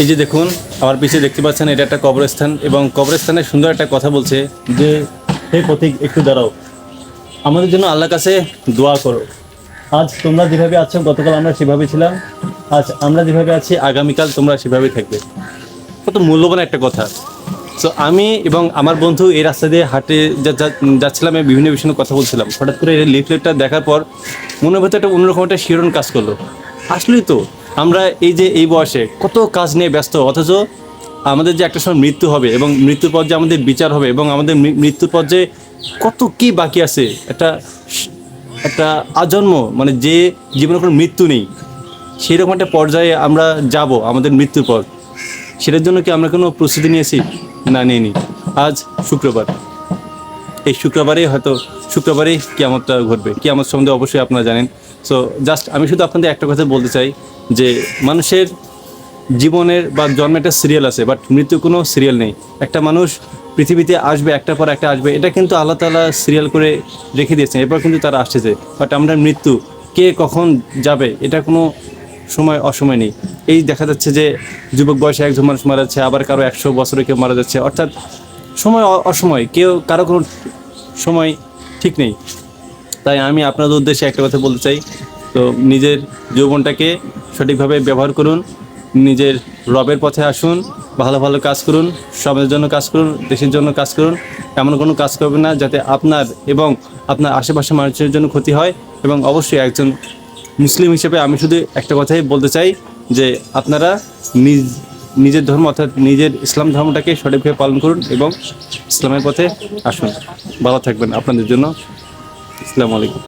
এই যে দেখুন, আমার পিছিয়ে দেখতে পাচ্ছেন, এটা একটা কবরস্থান এবং কবরস্থানে সুন্দর একটা কথা বলছে যে, হে প্রতীক, একটু দাঁড়াও। আমাদের জন্য আল্লাহর কাছে দোয়া করো। আজ তোমরা যেভাবে আছো, গতকাল আমরা সেভাবে ছিলাম, আজ আমরা যেভাবে আছি, আগামীকাল তোমরা সেভাবেই থাকবে। কত মূল্যবান একটা কথা। তো আমি এবং আমার বন্ধু এই রাস্তা দিয়ে হাঁটে যাচ্ছিলাম, আমি বিভিন্ন বিষয়ে কথা বলছিলাম। হঠাৎ করে লিফলেটটা দেখার পর মনের ভেতরে একটা অন্যরকম একটা শিরণ কাজ করল। আসলেই তো আমরা এই যে এই বয়সে কত কাজ নিয়ে ব্যস্ত, অথচ আমাদের যে একটা সময় মৃত্যু হবে এবং মৃত্যুর পর যে আমাদের বিচার হবে এবং আমাদের মৃত্যুর পর যে কত কি বাকি আছে, একটা একটা আজন্ম মানে যে জীবনে কোনো মৃত্যু নেই সেই রকম একটা পর্যায়ে আমরা যাব আমাদের মৃত্যুর পর। সেটার জন্য কি আমরা কোনো প্রস্তুতি নিয়েছি? না, নিইনি। আজ শুক্রবার। এই শুক্রবারে হয়তো, শুক্রবারেই কিয়ামতটা ঘটবে। কিয়ামত সম্বন্ধে অবশ্যই আপনারা জানেন। সো জাস্ট আমি শুধু আপনাদের একটা কথা বলতে চাই। যে মানুষের জীবনের বা জন্মের একটা সিরিয়াল আছে বাট মৃত্যু কোনো সিরিয়াল নেই। একটা মানুষ পৃথিবীতে আসবে একটা পর একটা আসবে, এটা কিন্তু আল্লাহ তালা সিরিয়াল করে রেখে দিয়েছেন। এরপর কিন্তু তারা আসতেছে বাট আমরা মৃত্যু, কে কখন যাবে, এটা কোনো সময়, অসময় নেই। এই দেখা যাচ্ছে যে যুবক বয়সে একজন মানুষ মারা যাচ্ছে, আবার কারও একশো বছরে কেউ মারা যাচ্ছে, অর্থাৎ সময় অসময়, কেউ কারও কোনো সময় ঠিক নেই। তাই আমি আপনাদের উদ্দেশ্যে একটা কথা বলতে চাই তো নিজের যৌবনটাকে সঠিকভাবে ব্যবহার করুন, নিজের রবের পথে আসুন, ভালো ভালো কাজ করুন, সমাজের জন্য কাজ করুন, দেশের জন্য কাজ করুন, এমন কোনো কাজ করবেন না যাতে আপনার এবং আপনার আশেপাশের মানুষের জন্য ক্ষতি হয় এবং অবশ্যই একজন মুসলিম হিসেবে আমি শুধু একটা কথাই বলতে চাই যে আপনারা নিজ, নিজের ধর্ম অর্থাৎ নিজের ইসলাম ধর্মটাকে সঠিকভাবে পালন করুন এবং ইসলামের পথে আসুন। ভালো থাকবেন। আপনাদের জন্য আসসালামু আলাইকুম।